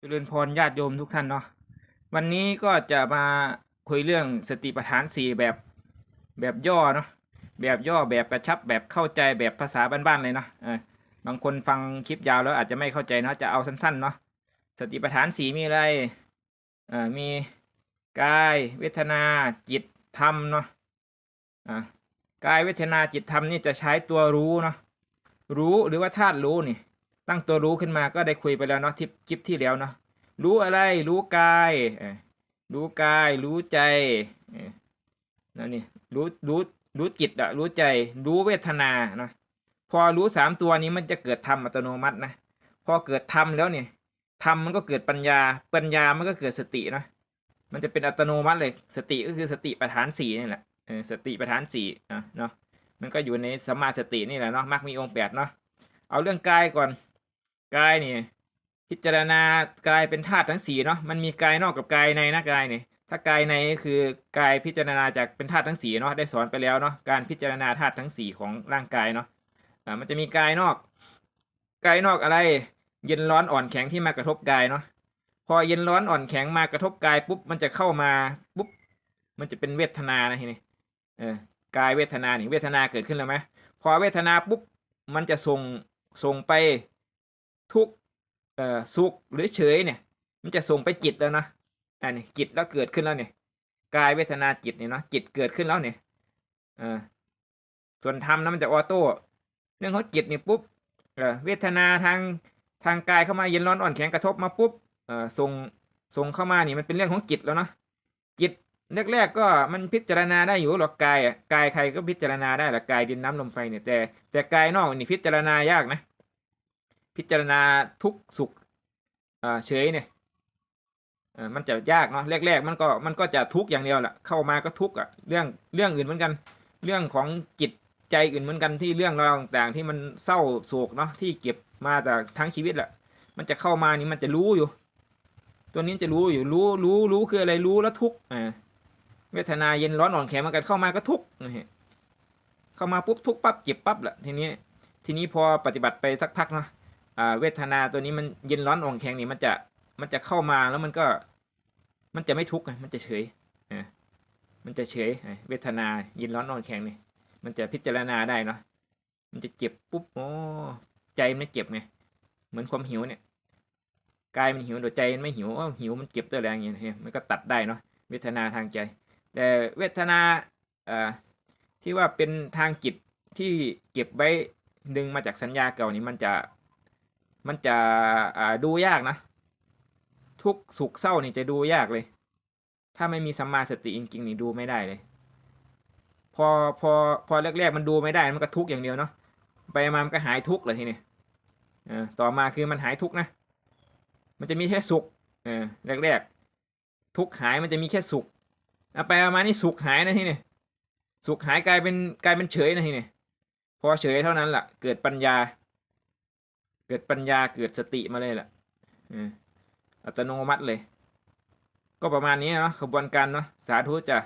เจริญพรญาติโยมทุกท่านเนาะวันนี้ก็จะมาคุยเรื่องสติปัฏฐานสี่แบบแบบย่อเนาะแบบย่อแบบกระชับแบบเข้าใจแบบภาษาบ้านๆเลยเนาะเออบางคนฟังคลิปยาวแล้วอาจจะไม่เข้าใจเนาะจะเอาสั้นๆเนาะสติปัฏฐานสี่มีอะไรเอ่ามีกายเวทนาจิตธรรมเนาะอ่ากายเวทนาจิตธรรมนี่จะใช้ตัวรู้เนาะรู้หรือว่าธาตุรู้นี่ ตั้งตัวรู้ขึ้นมาก็ได้คุยไปแล้วเนาะทิปคลิปที่แล้วเนาะรู้อะไรรู้กายรู้กาย รู้ใจนั่นนี่รู้รู้รู้จิตอะรู้ใจ รู้เวทนาเนาะพอรู้สามตัวนี้มันจะเกิดธรรมอัตโนมัตินะพอเกิดธรรมแล้วเนี่ยธรรมมันก็เกิดปัญญา ปัญญามันก็เกิดสตินะมันจะเป็นอัตโนมัติเลย สติก็คือสติปัฏฐานสี่นี่แหละสติปัฏฐานสี่อะเนาะมันก็อยู่ในสัมมาสตินี่แหละเนาะมรรคมีองค์แปดเนาะเอาเรื่องกายก่อน กายนี่พิจารณากายเป็นธาตุทั้งสี่เนาะมันมีกายนอกกับกายในนะกายนี่ถ้ากายในก็คือกายพิจารณาจากเป็นธาตุทั้งสี่เนาะได้สอนไปแล้วเนาะการพิจารณาธาตุทั้งสี่ของร่างกายเนาะอ่ามันจะมีกายนอก กายนอกอะไร เย็นร้อนอ่อนแข็งที่มากระทบกายเนาะพอเย็นร้อนอ่อนแข็งมากระทบกายปุ๊บมันจะเข้ามาปุ๊บมันจะเป็นเวทนานะทีนี้เออกายเวทนานี่เวทนาเกิดขึ้นแล้วไหมพอเวทนาปุ๊บมันจะส่งส่งไป ทุกเอ่อสุขหรือเฉยเนี่ย มันจะส่งไปจิตแล้วนะอันนี้จิตแล้วเกิดขึ้นแล้วเนี่ยกายเวทนาจิตเนี่ยเนาะจิตเกิดขึ้นแล้วเนี่ยเออส่วนธรรมนะมันจะออโต้เรื่องของจิตเนี่ยปุ๊บเออเวทนาทางทางกายเข้ามาเย็นร้อนอ่อนแข็งกระทบมาปุ๊บเออส่งส่งเข้ามานี่มันเป็นเรื่องของจิตแล้วเนาะจิตแรกๆก็มันพิจารณาได้อยู่หรอกกายอะกายใครก็พิจารณาได้หรอกกายดินน้ำลมไฟเนี่ยแต่แต่กายนอกนี่พิจารณายากนะ พิจารณาทุกสุขเฉยเนี่ยมันจะยากเนาะแรก ๆ มันก็มันก็จะทุกอย่างเดียวแหละเข้ามาก็ทุกอะเรื่องเรื่องอื่นเหมือนกัน เรื่องของจิตใจอื่นเหมือนกันที่เรื่องราวต่างๆ ที่มันเศร้าโศกเนาะที่เก็บมาจากทั้งชีวิตแหละมันจะเข้ามานี่มันจะรู้อยู่ ตัวนี้จะรู้อยู่รู้รู้รู้คืออะไรรู้แล้วทุกอ่าเวทนาเย็นร้อนอ่อนแข็งเหมันกันเข้ามาก็ทุกข์นะฮเข้ามาปุ๊บทุกปั๊บเจ็บปั๊บแหละทีนี้ทีนี้พอปฏิบัติไปสักพักเนาะ เวทนาตัวนี้มันเย็นร้อนอ่อนแข็งนี่มันจะมันจะเข้ามาแล้วมันก็ มันจะไม่ทุกข์ไงมันจะเฉยอ่ามันจะเฉยเวทนาเย็นร้อนอ่อนแข็งนี่มันจะพิจารณาได้เนาะมันจะเจ็บปุ๊บโอ้ใจมันไม่เจ็บไงเหมือนความหิวเนี่ยกายมันหิวแต่ใจมันไม่หิวอ้าหิวมันเจ็บตัวแรงอย่างเงี้ยมันก็ตัดได้เนาะเวทนาทางใจ แต่เวทนาอ่าที่ว่าเป็นทางจิตที่เก็บไว้ดึงมาจากสัญญาเก่านี้มันจะ มันจะอ่าดูยากนะ ทุกสุขเศร้านี่จะดูยากเลย ถ้าไม่มีสัมมาสติจริงๆนี่ดูไม่ได้เลย พอพอพอแรกๆมันดูไม่ได้มันก็ทุกอย่างเดียวเนาะไปมามันก็หายทุกเลยทีนี้เออต่อมาคือมันหายทุกนะ มันจะมีแค่สุขเออแรกๆทุกหายมันจะมีแค่สุขเอาไปเอามานี่สุขหายนะทีนี้สุขหายกลายเป็นกลายเป็นเฉยนะทีนี้พอเฉยเท่านั้นแหละเกิดปัญญา เกิดปัญญาเกิดสติมาเลยแหละอัตโนมัติเลย ก็ประมาณนี้เนาะขบวนการเนาะสาธุจ้ะ